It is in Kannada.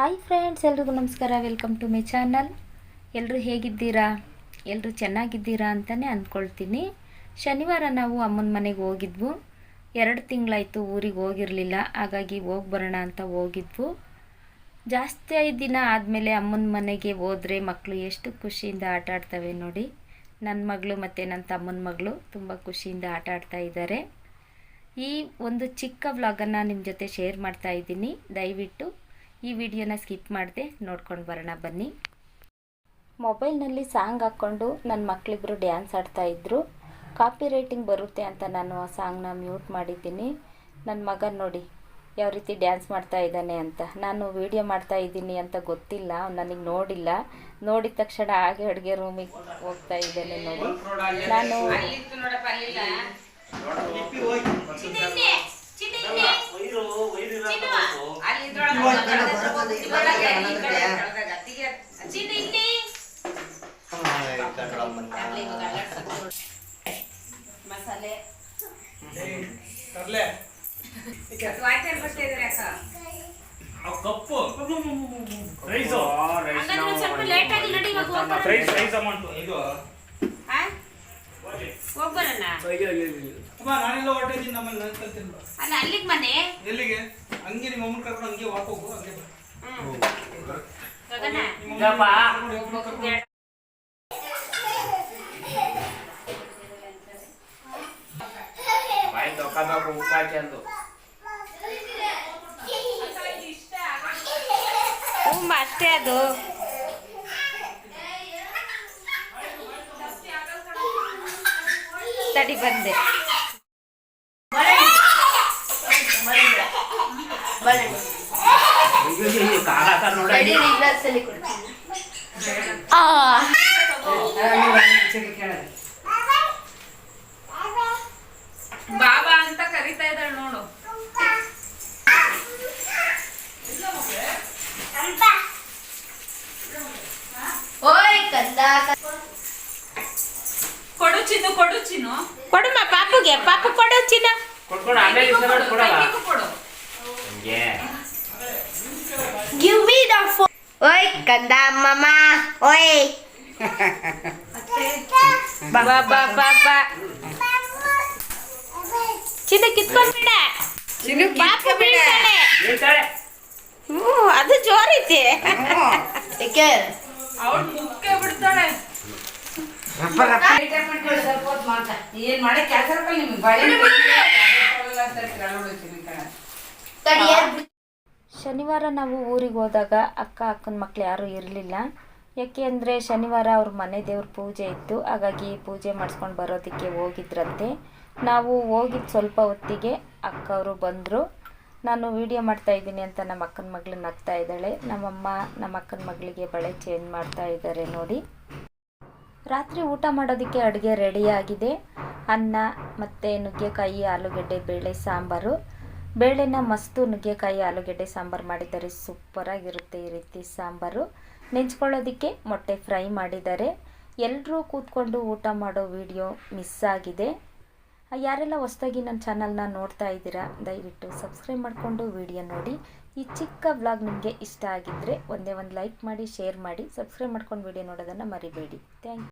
ಹಾಯ್ ಫ್ರೆಂಡ್ಸ್, ಎಲ್ರಿಗೂ ನಮಸ್ಕಾರ. Welcome to my channel. ಎಲ್ಲರೂ ಹೇಗಿದ್ದೀರಾ? ಎಲ್ಲರೂ ಚೆನ್ನಾಗಿದ್ದೀರಾ ಅಂತಲೇ ಅಂದ್ಕೊಳ್ತೀನಿ. ಶನಿವಾರ ನಾವು ಅಮ್ಮನ ಮನೆಗೆ ಹೋಗಿದ್ವು. ಎರಡು ತಿಂಗಳಾಯಿತು ಊರಿಗೆ ಹೋಗಿರಲಿಲ್ಲ. ಹಾಗಾಗಿ ಹೋಗಿ ಬರೋಣ ಅಂತ ಹೋಗಿದ್ವು. ಜಾಸ್ತಿ ಐದು ದಿನ ಆದಮೇಲೆ ಅಮ್ಮನ ಮನೆಗೆ ಹೋದರೆ ಮಕ್ಕಳು ಎಷ್ಟು ಖುಷಿಯಿಂದ ಆಟ ಆಡ್ತವೆ ನೋಡಿ. ನನ್ನ ಮಗಳು ಮತ್ತು ನನ್ನ ತಮ್ಮನ ಮಗಳು ತುಂಬ ಖುಷಿಯಿಂದ ಆಟ ಆಡ್ತಾ ಇದ್ದಾರೆ. ಈ ಒಂದು ಚಿಕ್ಕ ವ್ಲಾಗನ್ನು ನಿಮ್ಮ ಜೊತೆ ಶೇರ್ ಮಾಡ್ತಾ ಇದ್ದೀನಿ. ದಯವಿಟ್ಟು ಈ ವಿಡಿಯೋನ ಸ್ಕಿಪ್ ಮಾಡದೆ ನೋಡ್ಕೊಂಡು ಬರೋಣ ಬನ್ನಿ. ಮೊಬೈಲ್ನಲ್ಲಿ ಸಾಂಗ್ ಹಾಕ್ಕೊಂಡು ನನ್ನ ಮಕ್ಕಳಿಬ್ಬರು ಡ್ಯಾನ್ಸ್ ಆಡ್ತಾ ಇದ್ರು. ಕಾಪಿ ರೈಟಿಂಗ್ ಬರುತ್ತೆ ಅಂತ ನಾನು ಆ ಸಾಂಗ್ನ ಮ್ಯೂಟ್ ಮಾಡಿದ್ದೀನಿ. ನನ್ನ ಮಗ ನೋಡಿ ಯಾವ ರೀತಿ ಡ್ಯಾನ್ಸ್ ಮಾಡ್ತಾ ಇದ್ದಾನೆ ಅಂತ. ನಾನು ವಿಡಿಯೋ ಮಾಡ್ತಾ ಇದ್ದೀನಿ ಅಂತ ಗೊತ್ತಿಲ್ಲ ನನಗೆ ನೋಡಿಲ್ಲ. ನೋಡಿದ ತಕ್ಷಣ ಹಾಗೆ ಅಡುಗೆ ರೂಮಿಗೆ ಹೋಗ್ತಾ ಇದ್ದಾನೆ ನೋಡಿ. ನಾನು ಮಸಾಲೆ ತರ್ಲೆ ವಾಚರ್ ಬರ್ತಿದ್ರೆ ಅಕ್ಕ ಅವ್ ಕಪ್ಪು ರೈಸು ಹಂಗಂದ್ರೆ ಒಂದ್ ಸ್ವಲ್ಪ ಲೇಟ್ ಆಗಿ ನಡಿ ಇವಾಗ ಹೋಗ್ಬರೋಣ. ರೈಸ್ ರೈಸ್ ಅಮೌಂಟ್ ಇದು ಹೋಗ್ಬರೋಣ ಅಮ್ಮ ನಾನೆಲ್ಲ ಹೊರಟಿದ್ದೀನಿ ನಾನು ಕಲ್ತೀನಿ ಬಾ. ಅಲ್ಲ ಅಲ್ಲಿಗೆ ಮನೆ? ಎಲ್ಲಿಗೆ? ಹಂಗೆ ನಿಮ್ಮ ಅಮ್ಮನ ಕರ್ಕೊಂಡು ಹಂಗೆ ವಾಕ್ ಹೋಗು ಹಂಗೆ ಬಾ. ಗಗನ. ಬಾಯಿ ತೊಕ್ಕಬೇಕು ಉಪ್ಪು ಹಾಕ್ಯಂದು ಅಷ್ಟೇ ಅದು. ತಡಿ ಬಂದೆ. ಬಾಬಾ ಅಂತ ಕರಿತಾ ಇದ್ದಾಳೆ. ಚಿನ್ನು ಕೊಡು ಚಿನ್ನು ಕೊಡುಮ ಪಾಪುಗೆ ಪಾಪು ಕೊಡು ಚಿನ್ನ ಕೊಟ್ಕೊಂಡು ಆಮೇಲೆ ಇಷ್ಟ ಮಾಡಿ ಕೊಡಲ್ಲ ಕೊಡು ಹಂಗೆ Give me the phone. Oi, kanda mama. Oi. ಬಾ ಬಾ ಬಾ ಬಾ ಚಿನ್ನ ಕಿತ್ಕೊಂಡ್ಬಿಡ ಪಾಪು ಬೀಳ್ತಾಳೆ ಹೇಳ್ತಾಳೆ ಹ್ಞೂ ಅದು ಜೋರೈತೆ Take care. ಅವಳು ಮುಕ್ಕೆ ಬಿಡ್ತಾಳೆ ಏನ್ ಮಾಡಕ್ ಕೆಲಸ ನಿಮ್ಗೆ ಬಳೆ ಶನಿವಾರ ನಾವು ಊರಿಗೆ ಹೋದಾಗ ಅಕ್ಕ ಅಕ್ಕನ ಮಕ್ಳು ಯಾರೂ ಇರಲಿಲ್ಲ. ಯಾಕೆ ಅಂದರೆ ಶನಿವಾರ ಅವ್ರ ಮನೆ ದೇವ್ರ ಪೂಜೆ ಇತ್ತು. ಹಾಗಾಗಿ ಪೂಜೆ ಮಾಡಿಸ್ಕೊಂಡು ಬರೋದಕ್ಕೆ ಹೋಗಿದ್ರಂತೆ. ನಾವು ಹೋಗಿದ್ದು ಸ್ವಲ್ಪ ಹೊತ್ತಿಗೆ ಅಕ್ಕ ಅವರು ಬಂದರು. ನಾನು ವಿಡಿಯೋ ಮಾಡ್ತಾ ಇದ್ದೀನಿ ಅಂತ ನಮ್ಮ ಅಕ್ಕನ ಮಗಳು ನಗ್ತಾ ಇದ್ದಾಳೆ. ನಮ್ಮಮ್ಮ ನಮ್ಮ ಅಕ್ಕನ ಮಗಳಿಗೆ ಬಳೆ ಚೇಂಜ್ ಮಾಡ್ತಾ ಇದ್ದಾರೆ ನೋಡಿ. ರಾತ್ರಿ ಊಟ ಮಾಡೋದಕ್ಕೆ ಅಡುಗೆ ರೆಡಿಯಾಗಿದೆ ಅನ್ನ ಮತ್ತು ನುಗ್ಗೆಕಾಯಿ, ಆಲೂಗೆಡ್ಡೆ, ಬೇಳೆ, ಸಾಂಬಾರು. ಬೇಳೆನ ಮಸ್ತು ನುಗ್ಗೆಕಾಯಿ, ಆಲೂಗೆಡ್ಡೆ, ಸಾಂಬಾರು ಮಾಡಿದ್ದಾರೆ. ಸೂಪರಾಗಿರುತ್ತೆ ಈ ರೀತಿ ಸಾಂಬಾರು. ನೆಂಚ್ಕೊಳ್ಳೋದಕ್ಕೆ ಮೊಟ್ಟೆ ಫ್ರೈ ಮಾಡಿದ್ದಾರೆ. ಎಲ್ಲರೂ ಕೂತ್ಕೊಂಡು ಊಟ ಮಾಡೋ ವಿಡಿಯೋ ಮಿಸ್ ಆಗಿದೆ. ಯಾರೆಲ್ಲ ಹೊಸದಾಗಿ ನನ್ನ ಚಾನಲ್ನ ನೋಡ್ತಾ ಇದ್ದೀರಾ, ದಯವಿಟ್ಟು ಸಬ್ಸ್ಕ್ರೈಬ್ ಮಾಡಿಕೊಂಡು ವಿಡಿಯೋ ನೋಡಿ. ಈ ಚಿಕ್ಕ ವ್ಲಾಗ್ ನಿಮಗೆ ಇಷ್ಟ ಆಗಿದ್ದರೆ ಒಂದೇ ಒಂದು ಲೈಕ್ ಮಾಡಿ ಶೇರ್ ಮಾಡಿ ಸಬ್ಸ್ಕ್ರೈಬ್ ಮಾಡ್ಕೊಂಡು ವಿಡಿಯೋ ನೋಡೋದನ್ನು ಮರಿಬೇಡಿ. ಥ್ಯಾಂಕ್